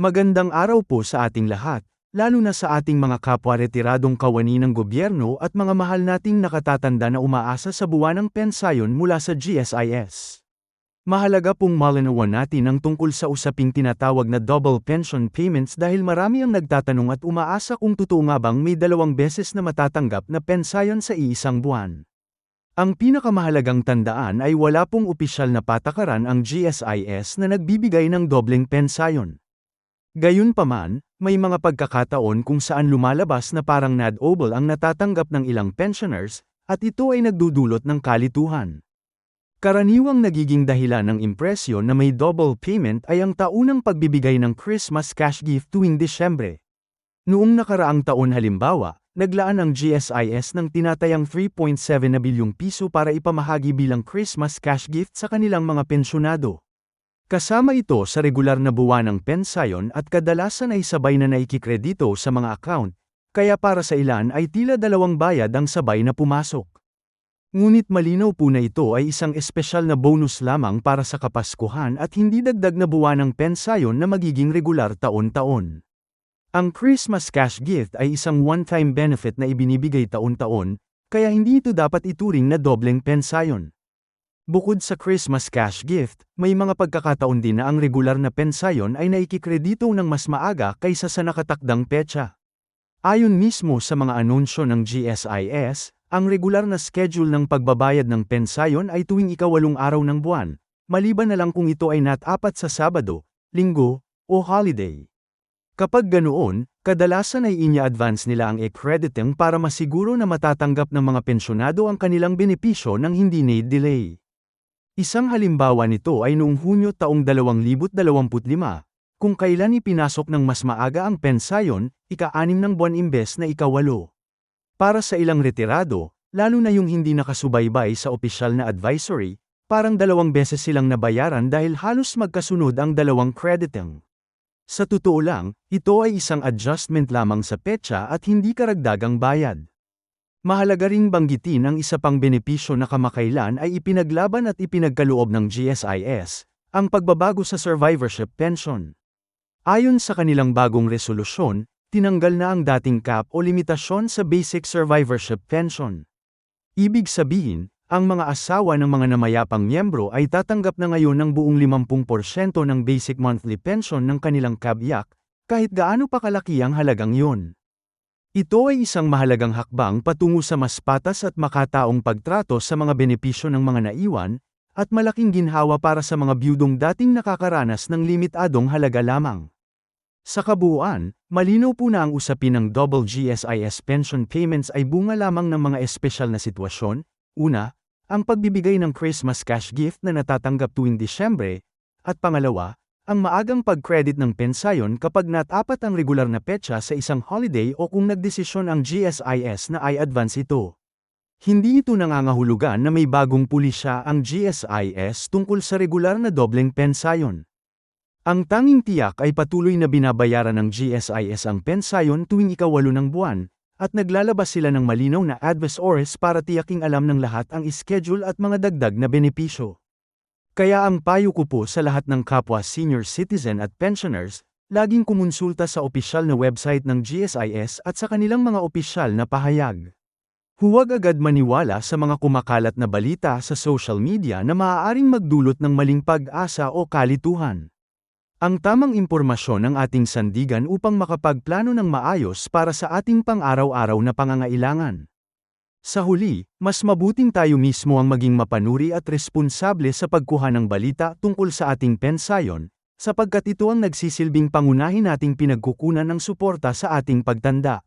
Magandang araw po sa ating lahat, lalo na sa ating mga kapwa retiradong kawani ng gobyerno at mga mahal nating nakatatanda na umaasa sa buwanang pensayon mula sa GSIS. Mahalaga pong malinawan natin ang tungkol sa usaping tinatawag na double pension payments dahil marami ang nagtatanong at umaasa kung totoo nga bang may dalawang beses na matatanggap na pensayon sa iisang buwan. Ang pinakamahalagang tandaan ay wala pong opisyal na patakaran ang GSIS na nagbibigay ng dobleng pensayon. Gayunpaman, may mga pagkakataon kung saan lumalabas na parang NAD-OBL ang natatanggap ng ilang pensioners, at ito ay nagdudulot ng kalituhan. Karaniwang nagiging dahilan ng impresyon na may double payment ay ang taunang pagbibigay ng Christmas cash gift tuwing Disyembre. Noong nakaraang taon halimbawa, naglaan ang GSIS ng tinatayang 3.7 na bilyong piso para ipamahagi bilang Christmas cash gift sa kanilang mga pensyonado. Kasama ito sa regular na buwanang pensayon at kadalasan ay sabay na naikikredito sa mga account, kaya para sa ilan ay tila dalawang bayad ang sabay na pumasok. Ngunit malinaw po na ito ay isang espesyal na bonus lamang para sa Kapaskuhan at hindi dagdag na buwanang pensayon na magiging regular taon-taon. Ang Christmas cash gift ay isang one-time benefit na ibinibigay taon-taon, kaya hindi ito dapat ituring na dobleng pensayon. Bukod sa Christmas cash gift, may mga pagkakataon din na ang regular na pensayon ay naikikredito ng mas maaga kaysa sa nakatakdang petsa. Ayon mismo sa mga anunsyo ng GSIS, ang regular na schedule ng pagbabayad ng pensayon ay tuwing ikawalong araw ng buwan, maliban na lang kung ito ay nat-apat sa Sabado, Linggo, o holiday. Kapag ganoon, kadalasan ay inya-advance nila ang e-crediting para masiguro na matatanggap ng mga pensyonado ang kanilang benepisyo ng hindi need delay. Isang halimbawa nito ay noong Hunyo taong 2025, kung kailan ipinasok ng mas maaga ang pensayon, ika-anim ng buwan imbes na ikawalo. Para sa ilang retirado, lalo na yung hindi nakasubaybay sa opisyal na advisory, parang dalawang beses silang nabayaran dahil halos magkasunod ang dalawang crediting. Sa totoo lang, ito ay isang adjustment lamang sa petsa at hindi karagdagang bayad. Mahalaga ring banggitin ang isa pang benepisyo na kamakailan ay ipinaglaban at ipinagkaloob ng GSIS, ang pagbabago sa survivorship pension. Ayon sa kanilang bagong resolusyon, tinanggal na ang dating cap o limitasyon sa basic survivorship pension. Ibig sabihin, ang mga asawa ng mga namayapang miyembro ay tatanggap na ngayon ng buong 50% ng basic monthly pension ng kanilang kabyak, kahit gaano pa kalaki ang halagang yun. Ito ay isang mahalagang hakbang patungo sa mas patas at makataong pagtrato sa mga benepisyo ng mga naiwan, at malaking ginhawa para sa mga biyudong dating nakakaranas ng limitadong halaga lamang. Sa kabuuan, malinaw po na ang usapin ng double GSIS pension payments ay bunga lamang ng mga espesyal na sitwasyon, una, ang pagbibigay ng Christmas cash gift na natatanggap tuwing Disyembre, at pangalawa, ang maagang pag-credit ng pensayon kapag natapat ang regular na petsa sa isang holiday o kung nagdesisyon ang GSIS na i-advance ito. Hindi ito nangangahulugan na may bagong pulisya ang GSIS tungkol sa regular na dobleng pensayon. Ang tanging tiyak ay patuloy na binabayaran ng GSIS ang pensayon tuwing ikawalo ng buwan, at naglalabas sila ng malinaw na advisories para tiyaking alam ng lahat ang schedule at mga dagdag na benepisyo. Kaya ang payo ko po sa lahat ng kapwa senior citizen at pensioners, laging kumonsulta sa opisyal na website ng GSIS at sa kanilang mga opisyal na pahayag. Huwag agad maniwala sa mga kumakalat na balita sa social media na maaaring magdulot ng maling pag-asa o kalituhan. Ang tamang impormasyon ng ating sandigan upang makapagplano ng maayos para sa ating pang-araw-araw na pangangailangan. Sa huli, mas mabuting tayo mismo ang maging mapanuri at responsable sa pagkuha ng balita tungkol sa ating pensayon, sapagkat ito ang nagsisilbing pangunahin nating pinagkukunan ng suporta sa ating pagtanda.